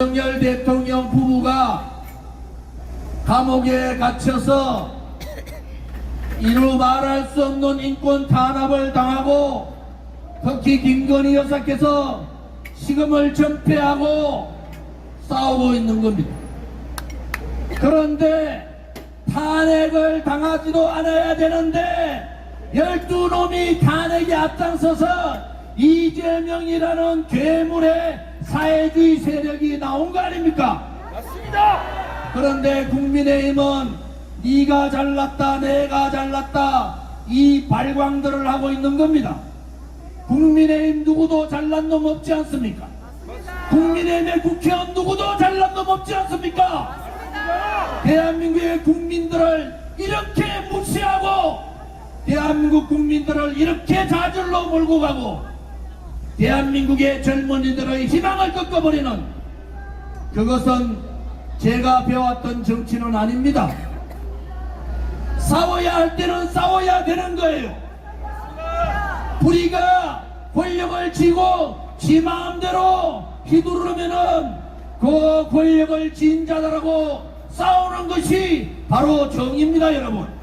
윤석열 대통령 부부가 감옥에 갇혀서 이루 말할 수 없는 인권 탄압을 당하고 특히 김건희 여사께서 시금을 전폐하고 싸우고 있는 겁니다. 그런데 탄핵을 당하지도 않아야 되는데 열두 놈이 탄핵에 앞장서서 이재명이라는 괴물의 사회주의 세력이 나온 거 아닙니까? 맞습니다. 그런데 국민의힘은 네가 잘났다 내가 잘났다 이 발광들을 하고 있는 겁니다. 국민의힘 누구도 잘난 놈 없지 않습니까? 국민의힘의 국회의원 누구도 잘난 놈 없지 않습니까? 대한민국의 국민들을 이렇게 무시하고 대한민국 국민들을 이렇게 자질로 몰고 가고 대한민국의 젊은이들의 희망을 꺾어버리는 그것은 제가 배웠던 정치는 아닙니다. 싸워야 할 때는 싸워야 되는 거예요. 우리가 권력을 쥐고 지 마음대로 휘두르면은 그 권력을 진 자들하고 싸우는 것이 바로 정입니다, 여러분.